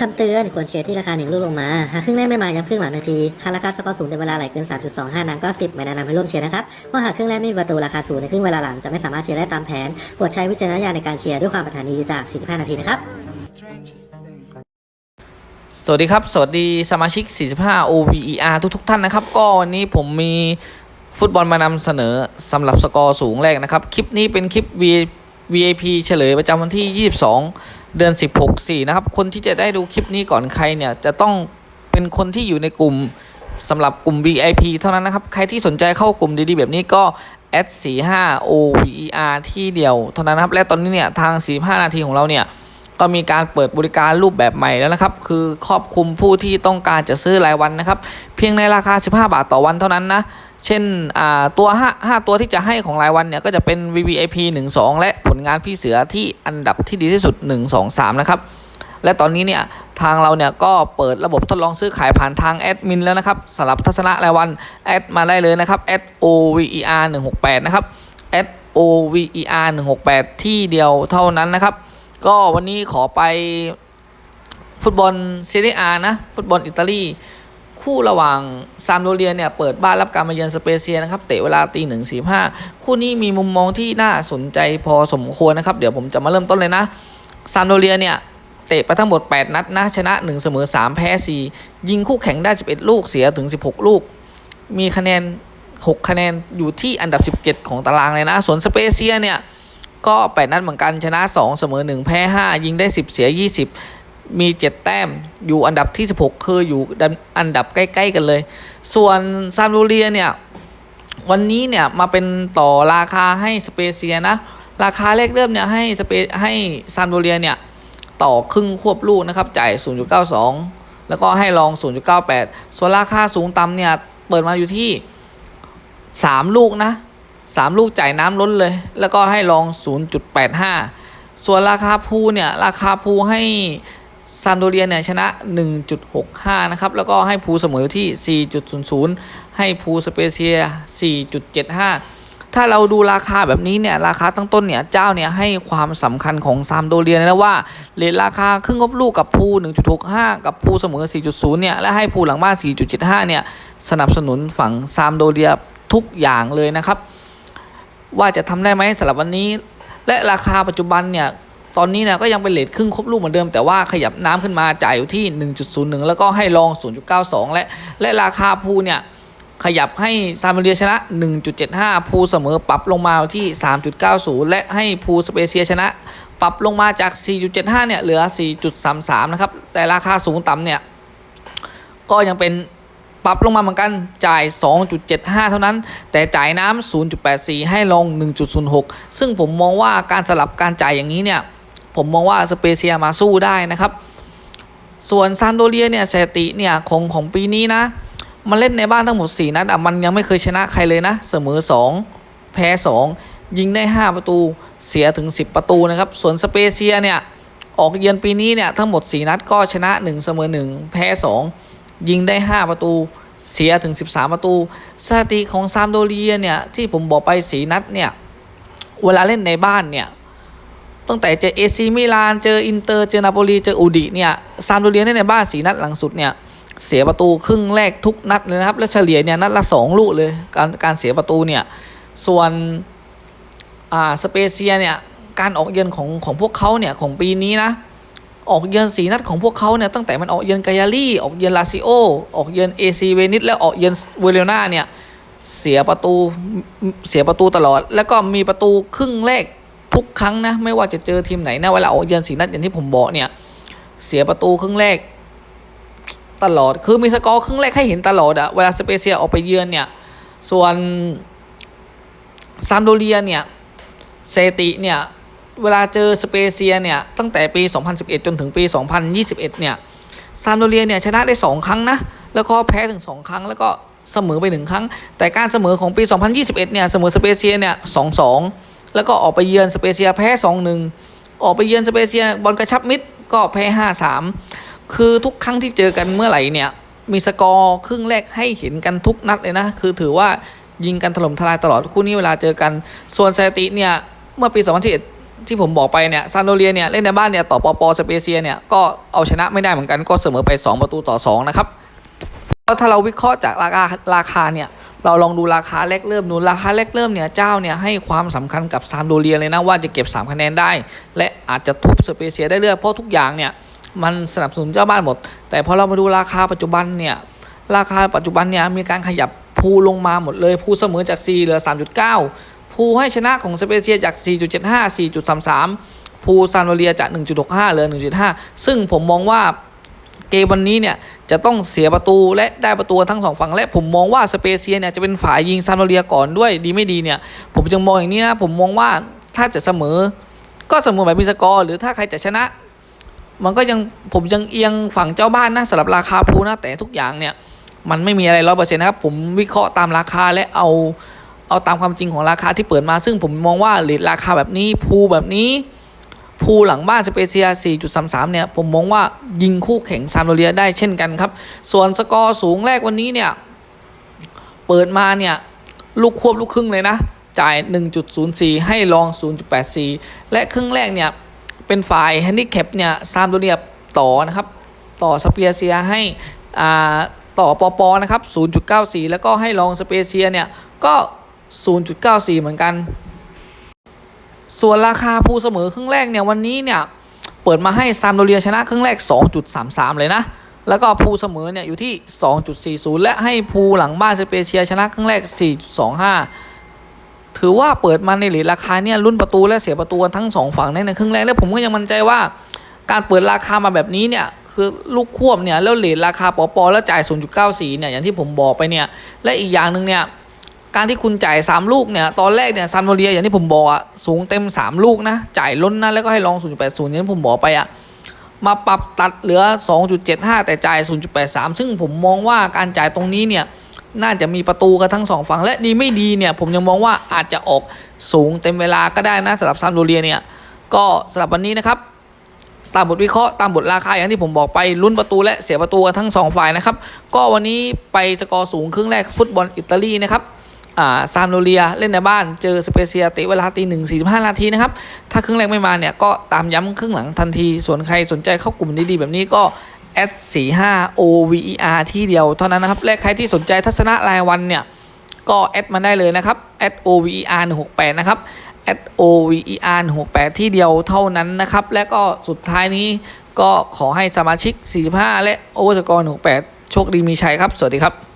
คำเตือนควรเชียร์ที่ราคาหนึ่งลูกลงมา หากครึ่งแรกไม่มาย้ำครึ่งหลังนาที หากราคาสกอร์สูงในเวลาไหลเกิน 3.25 นางก็ 10 ไม่แนะนำให้ร่วมเชียร์นะครับเพราะหากครึ่งแรกไม่มีประตูราคาสูงในครึ่งเวลาหลังจะไม่สามารถเชียร์ได้ตามแผนโปรดใช้วิจารณญาณในการเชียร์ด้วยความปรารถนาดีจาก 45 นาทีนะครับสวัสดีครับ สวัสดีสมาชิก 45 OVER ทุกทุกๆท่านนะครับ ก็วันนี้ผมมีฟุตบอลมานำเสนอสำหรับสกอร์สูงแรกนะครับ คลิปนี้เป็นคลิป V VIP เฉลยประจำวันที่ 22 เดือน 16 4 นะครับ คนที่จะได้ดูคลิปนี้ก่อนใครเนี่ย จะต้องเป็นคนที่อยู่ในกลุ่มสำหรับกลุ่ม VIP เท่านั้นนะครับ ใครที่สนใจเข้ากลุ่มดีๆ แบบนี้ก็ s 45 OVER ที่เดียวเท่านั้นนะครับ และตอนนี้เนี่ย ทาง 45 นาทีของเราเนี่ย ก็มีการเปิดบริการรูปแบบใหม่แล้วนะครับ คือครอบคลุมผู้ที่ต้องการจะซื้อรายวันนะครับ เพียงในราคา 15 บาทต่อวันเท่านั้นนะ เช่นตัว5 5 ตัวที่จะให้ของรายวันเนี่ย ก็จะเป็น VVIP 1 2 และผลงานพี่เสือที่อันดับที่ดีที่สุด 1 2 3 นะครับ และตอนนี้เนี่ยทางเราเนี่ยก็เปิดระบบทดลองซื้อขายผ่านทางแอดมินแล้วนะครับสำหรับทัศนะรายวันแอดมาได้เลยนะครับแอด OVER 168 นะครับแอด OVER 168 ที่เดียวเท่านั้นนะครับ ก็วันนี้ขอไปฟุตบอลเซเรียอานะ ฟุตบอลอิตาลี คู่ระหว่างซามโดเรียเนี่ย เปิดบ้านรับการมาเยือนสเปเซียนะครับ เตะเวลาตีหนึ่งสี่ห้าคู่นี้มีมุมมองที่น่าสนใจพอสมควรนะครับ เดี๋ยวผมจะมาเริ่มต้นเลยนะซามโดเรียเนี่ยเตะไปทั้งหมด 8 นัดนะ ชนะ 1 เสมอ 3 แพ้ 4 ยิงคู่แข่งได้ 11 ลูก เสียถึง 16 ลูก มีคะแนน 6 คะแนนอยู่ที่อันดับ 17 ของตารางเลยนะ ส่วนสเปเซียเนี่ย ก็ 8 นัดเหมือนกันชนะ 2 เสมอ 1 แพ้ 5 ยิงได้ 10 เสีย 20 มี 7 แต้มอยู่อันดับที่ 16 คืออยู่อันดับใกล้ ๆ กันเลย ส่วนซามโดเรียเนี่ยวันนี้เนี่ยมาเป็นต่อราคาให้สเปเซียนะ ราคาแรกเริ่มเนี่ยให้สเปให้ซามโดเรียเนี่ยต่อครึ่งควบลูกนะครับจ่าย 0.92 แล้วก็ให้ลอง 0.98 ส่วนราคาสูงต่ำเนี่ยเปิดมาอยู่ที่ 3 ลูกนะ 3 ลูกจ่ายน้ำล้นเลย แล้วก็ให้ลอง 0.85 ส่วนราคาภูเนี่ย ราคาภูให้ซามโดเรียเนี่ยชนะ 1.65 นะครับ แล้วก็ให้ภูเสมออยู่ที่ 4.00 ให้ภูสเปเซีย 4.75 ถ้าเราดูราคาแบบนี้เนี่ย ราคาตั้งต้นเนี่ย เจ้าเนี่ยให้ความสำคัญของซามโดเรียนะว่าเลทราคาครึ่งงบลูกกับภู1.65 กับภูเสมอ 4.0 เนี่ย และให้ภูหลังบ้าน 4.75 เนี่ย สนับสนุนฝั่งซามโดเรียทุกอย่างเลยนะครับ ว่าจะทำได้ไหมสำหรับวันนี้ และราคาปัจจุบันเนี่ยตอนนี้นี่ยก็ยังเป็นเลทครึ่งครบลูกเหมือนเดิมแต่ว่าขยับน้ำขึ้นมาจ่ายอยู่ที่ 1.01 แล้วก็ให้ลอง 0.92 และและราคาภูเนี่ยขยับให้ซามเรียชนะ 1.75ภูเสมอปรับลงมาที่ 3.90 และให้ภูสเปเซียชนะ ปรับลงมาจาก 4.75 เนี่ยเหลือ 4.33 นะครับ แต่ราคาสูงต่ำเนี่ย ก็ยังเป็น ปรับลงมาเหมือนกันจ่าย 2.75 เท่านั้น แต่จ่ายน้ำ0.84 ให้ลง 1.06 ซึ่งผมมองว่าการสลับการจ่ายอย่างนี้เนี่ย ผมมองว่าสเปเซียมาสู้ได้นะครับ ส่วนซามโดเรียเนี่ยสถิติเนี่ยของของปีนี้นะ มันเล่นในบ้านทั้งหมด 4 นัดอะมันยังไม่เคยชนะใครเลยนะ เสมอ 2 แพ้ 2 ยิงได้ 5 ประตูเสียถึง 10 ประตูนะครับ ส่วนสเปเซียเนี่ยออกเยือนปีนี้เนี่ยทั้งหมด 4 นัดก็ชนะ 1 เสมอ 1 แพ้ 2 ยิงได้ 5 ประตู เสียถึง 13 ประตู สถิติของซามโดเรียเนี่ยที่ผมบอกไป4นัดเนี่ยเวลาเล่นในบ้านเนี่ยตั้งแต่เจอเอซีมิลาน เจออินเตอร์ เจอนาโปลี เจออูดิเนี่ยซามโดเรียเล่นในบ้านสีนัดหลังสุดเนี่ยเสียประตูครึ่งแรกทุกนัดเลยนะครับ และเฉลี่ยเนี่ยนัดละ 2 ลูกเลยการการเสียประตูเนี่ยส่วนอ่าสเปเซียเนี่ยการออกเยือนของของพวกเขาเนี่ยของปีนี้นะ ออกเยือนสีนัดของพวกเขาเนี่ยตั้งแต่มันออกเยือนกายาลี่ออกเยือนลาซิโอออกเยือนเอซีเวนิสและออกเยือนเวเรนาเนี่ยเสียประตูเสียประตูตลอด แล้วก็มีประตูครึ่งแรกทุกครั้งนะไม่ว่าจะเจอทีมไหนนะเวลาออกเยือนสีนัดอย่างที่ผมบอกเนี่ยเสียประตูครึ่งแรกตลอด คือมีสกอร์ครึ่งแรกให้เห็นตลอดอะเวลาสเปเซียออกไปเยือนเนี่ย ส่วนซามโดเรียเนี่ยเซติเนี่ย เวลาเจอสเปเซียเนี่ยตั้งแต่ปี 2011 จนถึงปี 2021 เนี่ยซามโดเรียเนี่ยชนะได้ 2 ครั้งนะ แล้วก็แพ้ถึง 2 ครั้ง แล้วก็เสมอไป 1 ครั้ง แต่การเสมอของปี 2021 เนี่ยเสมอสเปเซียเนี่ย 2-2 แล้วก็ออกไปเยือนสเปเซียแพ้ 2-1 ออกไปเยือนสเปเซียบอลกระชับมิดก็แพ้ 5-3 คือทุกครั้งที่เจอกันเมื่อไหร่เนี่ยมีสกอร์ครึ่งแรกให้เห็นกันทุกนัดเลยนะ คือถือว่ายิงกันถล่มทลายตลอดคู่นี้เวลาเจอกัน ส่วนสถิติเนี่ยเมื่อปี 2021 ที่ผมบอกไปเนี่ยซานโดเรียเนี่ยเล่นในบ้านเนี่ยต่อปอปอสเปเซียเนี่ยก็เอาชนะไม่ได้เหมือนกันก็เสมอไป 2 ประตูต่อ 2 นะครับแล้วถ้าเราวิเคราะห์จากราคาราคาเนี่ยเราลองดูราคาแรกเริ่มดูราคาแรกเริ่มเนี่ยเจ้าเนี่ยให้ความสำคัญกับซานโดเรียเลยนะว่าจะเก็บ 3 คะแนนได้ และอาจจะทุบสเปเซียได้เรื่อยเพราะทุกอย่างเนี่ยมันสนับสนุนเจ้าบ้านหมด แต่พอเรามาดูราคาปัจจุบันเนี่ยราคาปัจจุบันเนี่ยมีการขยับพูลงมาหมดเลยพูเสมอจาก 4 เหลือ 3.9 ภูให้ชนะของสเปเซียจาก 4.75 4.33 ภูซานโวเลียจาก 1.65 เหลือ 1.5 ซึ่งผมมองว่าเกมวันนี้เนี่ยจะต้องเสียประตูและได้ประตูทั้งสองฝั่งและผมมองว่าสเปเซียเนี่ยจะเป็นฝ่ายยิงซานโวเลียก่อนด้วยดีไม่ดีเนี่ยผมจึงมองอย่างนี้นะผมมองว่าถ้าจะเสมอ ก็เสมอแบบมีสกอร์หรือถ้าใครจะชนะ มันก็ยังผมยังเอียงฝั่งเจ้าบ้านนะสำหรับราคาภูนะแต่ทุกอย่างเนี่ยมันไม่มีอะไรร้อยเปอร์เซ็นต์นะครับผมวิเคราะห์ตามราคาและเอา เอาตามความจริงของราคาที่เปิดมา ซึ่งผมมองว่าเลทราคาแบบนี้ภูแบบนี้ภูหลังบ้านสเปเซีย 4.33 เนี่ย ผมมองว่ายิงคู่แข่งซามโดเรียได้เช่นกันครับ ส่วนสกอร์สูงแรกวันนี้เนี่ย เปิดมาเนี่ย ลูกควบลูกครึ่งเลยนะ จ่าย 1.04 ให้ลอง 0.84 และครึ่งแรกเนี่ย เป็นฝ่ายแฮนดิแคปเนี่ยซามโดเรียต่อนะครับ ต่อสเปเซียให้อ่าต่อปอปอนะครับ 0.94 แล้วก็ให้ลองสเปเซียเนี่ยก็ 0.94 เหมือนกัน ส่วนราคาภูเสมอครึ่งแรกเนี่ยวันนี้เนี่ยเปิดมาให้ซามโดเรียชนะครึ่งแรก 2.33 เลยนะ แล้วก็ภูเสมอเนี่ยอยู่ที่ 2.40 และให้ภูหลังบ้านสเปเชียชนะครึ่งแรก 4.25 ถือว่าเปิดมาในเหรียญราคาเนี่ยรุ่นประตูและเสียประตูทั้งสองฝั่งในในครึ่งแรกและผมก็ยังมั่นใจว่า การเปิดราคามาแบบนี้เนี่ยคือลูกควบเนี่ยแล้วเหรียญราคาปอปอแล้วจ่าย 0.94 เนี่ยอย่างที่ผมบอกไปเนี่ยและอีกอย่างหนึ่งเนี่ย การที่คุณจ่าย 3 ลูกเนี่ยตอนแรกเนี่ยซันโวเลียอย่างที่ผมบอกอะสูงเต็ม 3 ลูกนะ จ่ายล้นนะแล้วก็ให้ลอง 0.80อย่างที่ผมบอกไปอะมาปรับตัดเหลือ 2.75 แต่จ่าย 0.83 ซึ่งผมมองว่าการจ่ายตรงนี้เนี่ยน่าจะมีประตูกันทั้งสองฝั่งและดีไม่ดีเนี่ยผมยังมองว่าอาจจะออกสูงเต็มเวลาก็ได้นะสำหรับซันโวเลียเนี่ยก็สำหรับวันนี้นะครับตามบทวิเคราะห์ตามบทราคาอย่างที่ผมบอกไปลุ้นประตูและเสียประตูกันทั้งสองฝ่ายนะครับก็วันนี้ไปสกอร์สูงครึ่งแรกฟุตบอลอิตาลีนะครับ ซามโดเรียเล่นในบ้านเจอสเปเซียตะเวลาตีหนึ่งสี่สิบห้านาทีนะครับ ถ้าครึ่งแรกไม่มาเนี่ยก็ตามย้ำครึ่งหลังทันที ส่วนใครสนใจเข้ากลุ่มดีๆแบบนี้ก็แอดสี่ห้า OVER ที่เดียวเท่านั้นนะครับ และใครที่สนใจทัศนะรายวันเนี่ย ก็แอดมาได้เลยนะครับ at OVER 168นะครับ at OVER 168ที่เดียวเท่านั้นนะครับ และก็สุดท้ายนี้ก็ขอให้สมาชิก 45 และ Overscore 168 โชคดีมีชัยครับ สวัสดีครับ